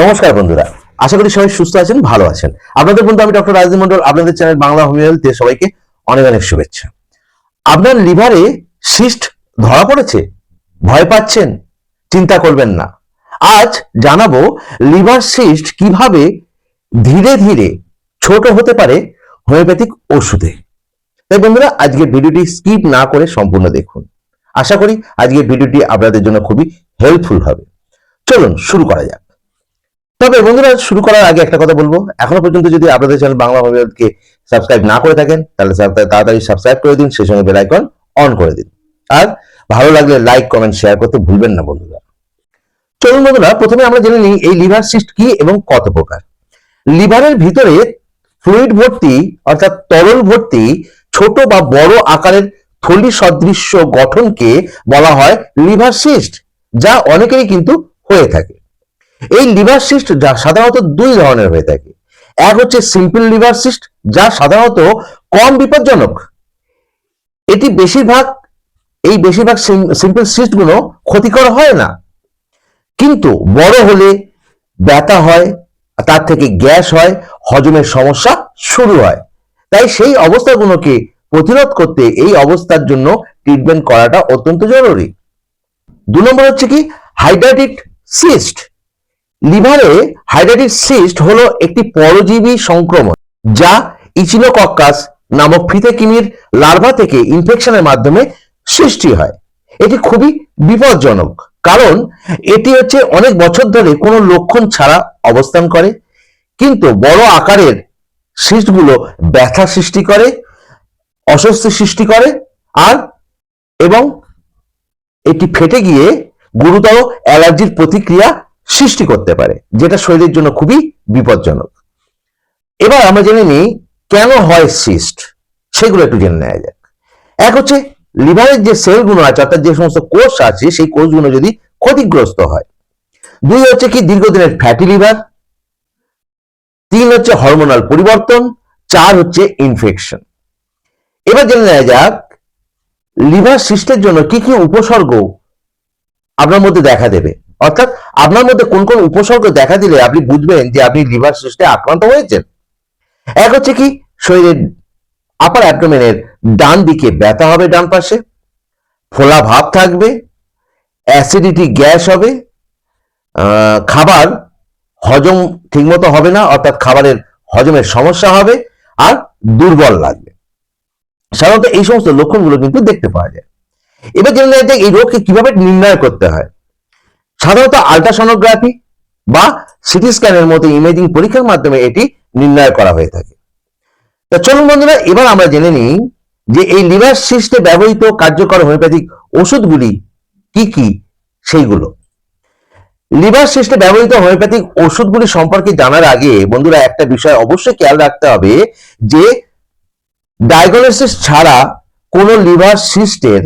নমস্কার বন্ধুরা, আশা করি সবাই সুস্থ আছেন, ভালো আছেন। আপনাদের বন্ধু আমি ডক্টর রাজদীপ মন্ডল আপনাদের চ্যানেল বাংলা হোমিওপ্যাথি সবাইকে অনেক অনেক শুভেচ্ছা। আপনার লিভারে সিস্ট ধরা পড়েছে? ভয় পাচ্ছেন? চিন্তা করবেন না। আজ জানাব লিভার সিস্ট কীভাবে ধীরে ধীরে ছোট হতে পারে হোমিওপ্যাথিক ওষুধে। তাই বন্ধুরা আজকের ভিডিওটি স্কিপ না করে সম্পূর্ণ দেখুন। আশা করি আজকের ভিডিওটি আপনাদের জন্য খুবই হেল্পফুল হবে। চলুন, শুরু করা যাক। তবে বন্ধুরা, শুরু করার আগে একটা কথা বলব। এখনও পর্যন্ত যদি আপনাদের চ্যানেল বাংলা হোমিওপ্যাথকে সাবস্ক্রাইব না করে থাকেন, তাহলে তাড়াতাড়ি সাবস্ক্রাইব করে দিন, সেই সঙ্গে বেল আইকন অন করে দিন। আর ভালো লাগলে লাইক, কমেন্ট, শেয়ার করতে ভুলবেন না বন্ধুরা। চলুন বন্ধুরা, প্রথমে আমরা জেনে নিই এই লিভার সিস্ট কি এবং কত প্রকার। লিভারের ভিতরে ফ্লুইড ভর্তি, অর্থাৎ তরল ভর্তি ছোট বা বড় আকারের থলি সদৃশ্য গঠনকে বলা হয় লিভার সিস্ট, যা অনেকেরই কিন্তু হয়ে থাকে। এই লিভার সিস্ট যা সাধারণত দুই ধরনের হয়ে থাকে। এক হচ্ছে সিম্পল লিভার সিস্ট যা সাধারণত কম বিপজ্জনক। এটি বেশিরভাগ, এই বেশিরভাগ সিম্পল সিস্টগুলো ক্ষতিকর হয় না। কিন্তু বড় হলে ব্যথা হয়, তার থেকে গ্যাস হয়, হজমের সমস্যা শুরু হয়। তাই সেই অবস্থাগুলোকে প্রতিরোধ করতে এই অবস্থার জন্য ট্রিটমেন্ট করাটা অত্যন্ত জরুরি। দু নম্বর হচ্ছে কি হাইড্রাটিক সিস্ট লিভারে হাইড্রাটিক সিস্ট হলো একটি পরজীবী সংক্রমণ, যা ইচিনোকক্কাস নামক ফিতে কৃমির লার্ভা থেকে ইনফেকশনের মাধ্যমে সৃষ্টি হয়। এটি খুবই বিপজ্জনক, কারণ এটি হচ্ছে অনেক বছর ধরে কোনো লক্ষণ ছাড়া অবস্থান করে, কিন্তু বড় আকারের সিস্টগুলো ব্যথা সৃষ্টি করে, অস্বস্তি সৃষ্টি করে, আর এবং এটি ফেটে গিয়ে গুরুতর অ্যালার্জির প্রতিক্রিয়া সৃষ্টি করতে পারে, যেটা শরীরের জন্য খুবই বিপজ্জনক। এবার আমরা জেনে নিই, কেন হয় সিস্ট সেগুলো একটু জেনে নেওয়া যাক। এক হচ্ছে, লিভারের যে সেলগুলো আছে, অর্থাৎ যে সমস্ত কোষ আছে, সেই কোষগুলো যদি ক্ষতিগ্রস্ত হয়। দুই হচ্ছে কি, দীর্ঘদিনের ফ্যাটি লিভার তিন হচ্ছে হরমোনাল পরিবর্তন। চার হচ্ছে ইনফেকশন এবার জেনে নেওয়া যাক লিভার সিস্টের জন্য কি কি উপসর্গ আপনার মধ্যে দেখা দেবে। অর্থাৎ আপনার মধ্যে কোন কোন উপসর্গ দেখা দিলে আপনি বুঝবেন যে আপনি লিভার সিস্টে আক্রান্ত হয়েছেন। এক হচ্ছে কি, শরীরের আপার অ্যাবডোমেনের ডান দিকে ব্যথা হবে ডান পাশে, ফোলা ভাব থাকবে অ্যাসিডিটি গ্যাস হবে খাবার হজম ঠিকমতো হবে না, অর্থাৎ খাবারের হজমের সমস্যা হবে আর দুর্বল লাগবে। সাধারণত এই সমস্ত লক্ষণগুলো কিন্তু দেখতে পাওয়া যায়। এবার জেনে নেওয়া এই রোগকে কীভাবে নির্ণয় করতে হয়। সাধারণত আল্ট্রাসোনোগ্রাফি বা সিটি স্ক্যানের মতো ইমেজিং পরীক্ষার মাধ্যমে এটি নির্ণয় করা হয়ে থাকে। তা চলুন বন্ধুরা, এবার আমরা জেনে নিই যে এই লিভার সিস্টে ব্যবহৃত কার্যকর হোমিওপ্যাথিক ওষুধগুলি কি কি, সেইগুলো। লিভার সিস্টে ব্যবহৃত হোমিওপ্যাথিক ওষুধগুলি সম্পর্কে জানার আগে বন্ধুরা, একটা বিষয় অবশ্যই খেয়াল রাখতে হবে যে ডায়াগনোসিস ছাড়া কোনো লিভার সিস্টের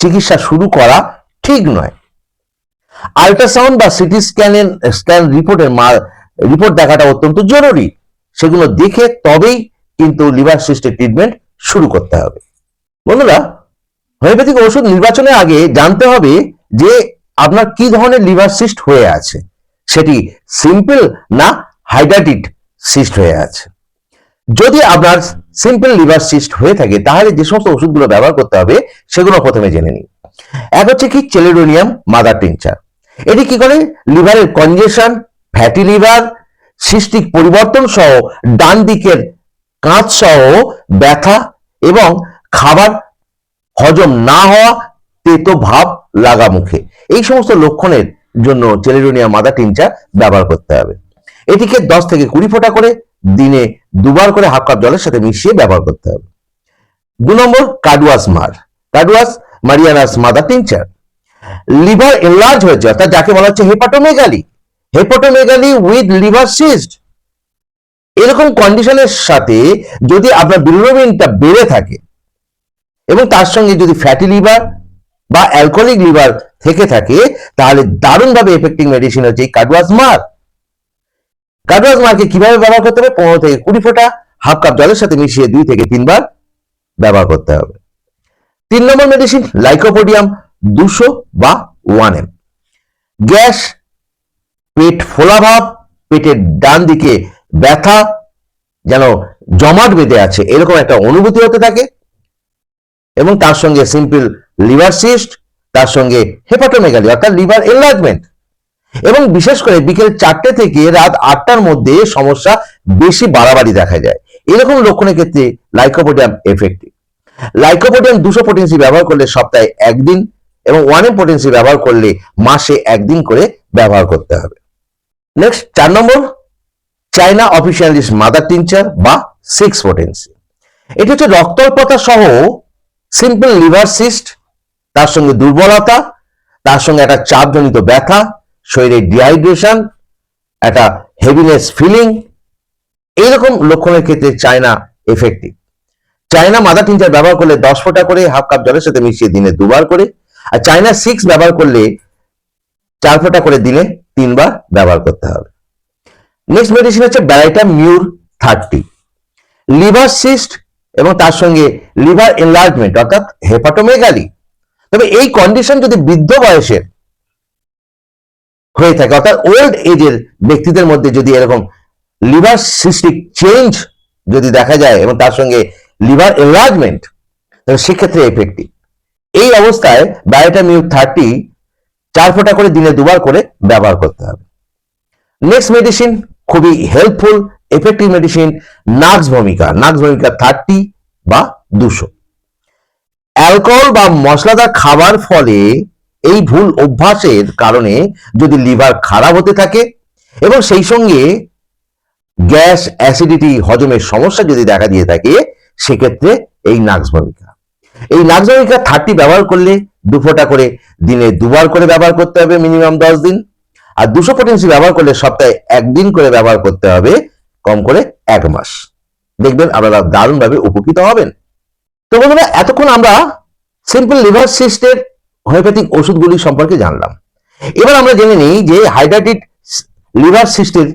চিকিৎসা শুরু করা ঠিক নয়। আল্ট্রাসাউন্ড বা সিটি স্ক্যানের স্ক্যান রিপোর্টের রিপোর্ট দেখাটা অত্যন্ত জরুরি। সেগুলো দেখে তবেই কিন্তু লিভার সিস্টের ট্রিটমেন্ট শুরু করতে হবে। বন্ধুরা হোমিওপ্যাথিক ওষুধ নির্বাচনের আগে জানতে হবে যে আপনার কি ধরনের লিভার সিস্ট হয়ে আছে। সেটি সিম্পল না হাইড্রাটিড সিস্ট হয়ে আছে। যদি আপনার সিম্পল লিভার সিস্ট হয়ে থাকে, তাহলে যে সমস্ত ওষুধগুলো ব্যবহার করতে হবে, সেগুলো প্রথমে জেনে নিন। এক হচ্ছে কি চেলেডোনিয়াম মাদার টিনচার এটি কি করে? লিভারের কনজেশন ফ্যাটি লিভার সিস্টিক পরিবর্তন সহ ডান দিকের কাঁচ সহ ব্যথা এবং খাবার হজম না হওয়া, তেতো ভাব লাগা মুখে। এই সমস্ত লক্ষণের জন্য চেলেডোনিয়া মাদার টিনচার ব্যবহার করতে হবে। এটিকে দশ থেকে কুড়ি ফোঁটা করে দিনে দুবার করে হাফ কাপ জলের সাথে মিশিয়ে ব্যবহার করতে হবে। দু নম্বর কাডুয়াস মার। Carduus marianus mother tincture liver enlarge হয়েছে অর্থাৎ যাকে বলা হচ্ছে hepatomegaly hepatomegaly with liver cyst এরকম কন্ডিশনের সাথে যদি আপনার বিলিরুবিনটা বেড়ে থাকে এবং তার সঙ্গে যদি ফ্যাটি লিভার বা অ্যালকোহলিক লিভার থেকে থাকে, তাহলে দারুণভাবে এফেক্টিং মেডিসিন হচ্ছে এই কাডুয়াস মার কাডুয়াস মারকে কীভাবে ব্যবহার করতে হবে? পনেরো থেকে কুড়ি ফোঁটা হাফ কাপ জলের সাথে মিশিয়ে দুই থেকে তিনবার ব্যবহার করতে হবে। তিন নম্বর মেডিসিন লাইকোপোডিয়াম দুশো বা ওয়ান এম গ্যাস, পেট ফোলাভাব পেটের ডান দিকে ব্যথা, যেন জমাট বেঁধে আছে, এরকম একটা অনুভূতি হতে থাকে। এবং তার সঙ্গে সিম্পল লিভার সিস্ট তার সঙ্গে হেপাটোমেগালি অর্থাৎ লিভার এনলার্জমেন্ট এবং বিশেষ করে বিকেল চারটে থেকে রাত আটটার মধ্যে সমস্যা বেশি বাড়াবাড়ি দেখা যায়। এরকম লক্ষণের ক্ষেত্রে লাইকোপোডিয়াম এফেক্টিভ লাইকোপোডিয়াম দুশো পোটেন্সি ব্যবহার করলে সপ্তাহে একদিন এবং ওয়ান এম ব্যবহার করলে মাসে একদিন করে ব্যবহার করতে হবে। নেক্সট চার নম্বর চাইনা অফিসিয়ালিস মাদার টিনচার বা সিক্স পোটেন্সি এটি হচ্ছে রক্তল্পতা সহ সিম্পল লিভার সিস্ট তার সঙ্গে দুর্বলতা, তার সঙ্গে একটা চাপজনিত ব্যথা, শরীরে ডিহাইড্রেশন একটা হেভিনেস ফিলিং এইরকম লক্ষণের ক্ষেত্রে China effective China mother tincture ব্যবহার করলে দশ ফোঁটা করে হাফ কাপ জলের সাথে মিশিয়ে দিনে দুবার করে আর চায়না সিক্স ব্যবহার করলে চার ফোঁটা করে দিনে তিনবার ব্যবহার করতে হবে। নেক্সট মেডিসিন হচ্ছে baryta mur thirty liver cyst এবং তার সঙ্গে লিভার এনলার্জমেন্ট অর্থাৎ হেপাটোমেগালি তবে এই কন্ডিশন যদি বৃদ্ধ বয়সের হয়ে থাকে, অর্থাৎ ওল্ড এজের ব্যক্তিদের মধ্যে যদি এরকম লিভার সিস্টিক চেঞ্জ যদি দেখা যায় এবং তার সঙ্গে লিভার এনলার্জমেন্ট তাহলে সেক্ষেত্রে এফেক্টিভ এই অবস্থায় বায়োটামিউ থার্টি চার ফোঁটা করে দিনে দুবার করে ব্যবহার করতে হবে। নেক্সট মেডিসিন খুবই হেল্পফুল এফেক্টিভ মেডিসিন নাক্স ভূমিকা নাক্স ভূমিকা থার্টি বা দুশো। অ্যালকোহল বা মশলাদার খাবার ফলে এই ভুল অভ্যাসের কারণে যদি লিভার খারাপ হতে থাকে এবং সেই সঙ্গে গ্যাস অ্যাসিডিটি হজমের সমস্যা যদি দেখা দিয়ে থাকে, সেক্ষেত্রে এই নাক্স ভূমিকা। এই নাক্স ভূমিকা থার্টি ব্যবহার করলে দু ফোঁটা করে দিনে দুবার করে ব্যবহার করতে হবে মিনিমাম দশ দিন। আর দুশো পটেন্সি ব্যবহার করলে সপ্তাহে একদিন করে ব্যবহার করতে হবে, কম করে এক মাস। দেখবেন আপনারা দারুণভাবে উপকৃত হবেন। তো বন্ধুরা, এতক্ষণ আমরা সিম্পল লিভার সিস্টের হোমিওপ্যাথিক ওষুধগুলি সম্পর্কে জানলাম। এবার আমরা জেনে নিই যে হাইড্রাটিড লিভার সিস্টের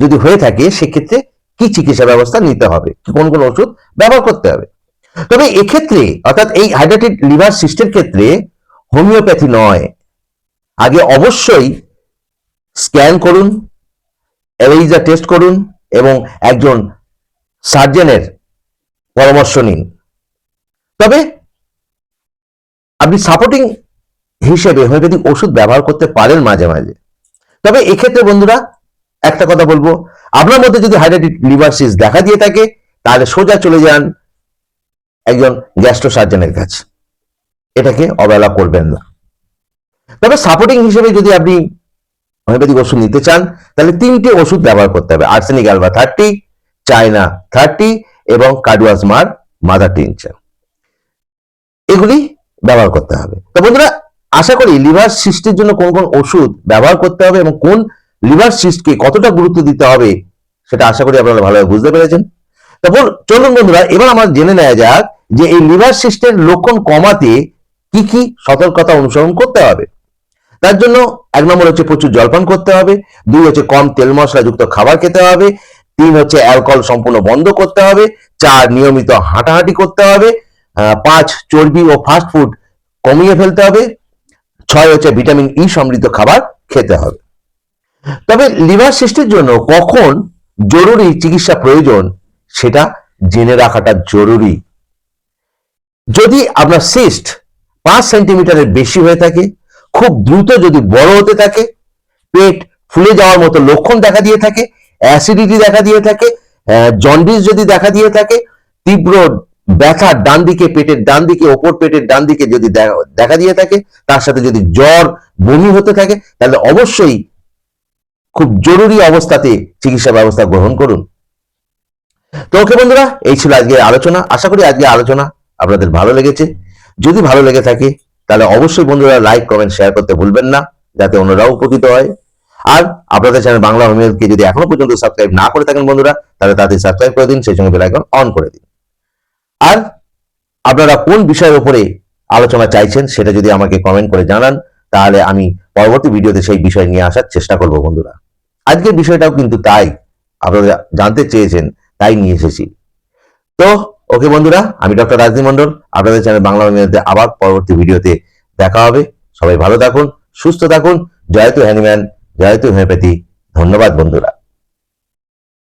যদি হয়ে থাকে, সেক্ষেত্রে কি চিকিৎসা ব্যবস্থা নিতে হবে? কোন কোন ওষুধ ব্যবহার করতে হবে? তবে এক্ষেত্রে, অর্থাৎ এই হাইড্রাটিড লিভার সিস্টের ক্ষেত্রে হোমিওপ্যাথি নয়। আগে অবশ্যই স্ক্যান করুন এলিজা টেস্ট করুন এবং একজন সার্জেনের পরামর্শ নিন। তবে আপনি সাপোর্টিং হিসেবে হোমিওপ্যাথিক ওষুধ ব্যবহার করতে পারেন মাঝে মাঝে। তবে এক্ষেত্রে বন্ধুরা, একটা কথা বলব, আপনার মধ্যে যদি হাইড্রাটিক লিভার সিস দেখা দিয়ে থাকে, তাহলে সোজা চলে যান একজন গ্যাস্ট্রো সার্জনের কাছে। এটাকে অবহেলা করবেন না। তবে সাপোর্টিং হিসেবে যদি আপনি হোমিওপ্যাথিক ওষুধ নিতে চান, তাহলে তিনটে ওষুধ ব্যবহার করতে হবে। Arsenic alba thirty China thirty এবং কার্ডুয়াসমার মাদার টিনচার এগুলি ব্যবহার করতে হবে। তো বন্ধুরা, আশা করি লিভার সিস্টের জন্য কোন কোন ওষুধ ব্যবহার করতে হবে এবং কোন লিভার সিস্টকে কতটা গুরুত্ব দিতে হবে, সেটা আশা করি আপনারা ভালোভাবে বুঝতে পেরেছেন। তারপর চলুন বন্ধুরা, এবার আমরা জেনে নেওয়া যাক যে এই লিভার সিস্টের লক্ষণ কমাতে কি কি সতর্কতা অনুসরণ করতে হবে। তার জন্য এক নম্বর হচ্ছে প্রচুর জলপান করতে হবে, দুই হচ্ছে কম তেল মশলা যুক্ত খাবার খেতে হবে, তিন হচ্ছে অ্যালকোহল সম্পূর্ণ বন্ধ করতে হবে, চার নিয়মিত হাঁটাহাঁটি করতে হবে পাঁচ চর্বি ও ফাস্ট ফুড কমিয়ে ফেলতে হবে, ছয় হচ্ছে ভিটামিন ই সমৃদ্ধ খাবার খেতে হবে। তবে লিভার সিস্টের জন্য কখন জরুরি চিকিৎসা প্রয়োজন সেটা জেনে রাখাটা জরুরি। যদি আপনার সিস্ট পাঁচ সেন্টিমিটারের বেশি হয়ে থাকে, খুব দ্রুত যদি বড় হতে থাকে, পেট ফুলে যাওয়ার মতো লক্ষণ দেখা দিয়ে থাকে, অ্যাসিডিটি দেখা দিয়ে থাকে জন্ডিস যদি দেখা দিয়ে থাকে, তীব্র ব্যথা ডান দিকে, পেটের ডান দিকে, ওপর পেটের ডান দিকে যদি দেখা- দিয়ে থাকে, তার সাথে যদি জ্বর, বমি হতে থাকে, তাহলে অবশ্যই খুব জরুরি অবস্থাতে চিকিৎসা ব্যবস্থা গ্রহণ করুন। তো ওকে বন্ধুরা, এই ছিল আজকের আলোচনা। আশা করি আজকে আলোচনা আপনাদের ভালো লেগেছে। যদি ভালো লেগে থাকে, তাহলে অবশ্যই বন্ধুরা লাইক কমেন্ট শেয়ার করতে ভুলবেন না, যাতে অন্যরাও উপকৃত হয়। আর আপনাদের চ্যানেল বাংলা হোমিওকে যদি এখনও পর্যন্ত সাবস্ক্রাইব না করে থাকেন বন্ধুরা, তাহলে তাদের সাবস্ক্রাইব করে দিন, সেই সঙ্গে বেল আইকন অন করে দিন। আর আপনারা কোন বিষয়ের উপরে আলোচনা চাইছেন, সেটা যদি আমাকে কমেন্ট করে জানান, তাহলে আমি পরবর্তী ভিডিওতে সেই বিষয় নিয়ে আসার চেষ্টা করব বন্ধুরা। আজকের বিষয়টাও কিন্তু তাই। আপনারা জানতে চেয়েছেন তাই নিয়ে এসেছি। তো ওকে বন্ধুরা, আমি ডক্টর রাজনীতি মন্ডল আপনাদের চ্যানেল বাংলা মিডিয়াতে আবার পরবর্তী ভিডিওতে দেখা হবে। সবাই ভালো থাকুন, সুস্থ থাকুন। জয়তু হ্যানিম্যান জয়তু হোমিওপ্যাথি। ধন্যবাদ, বন্ধুরা।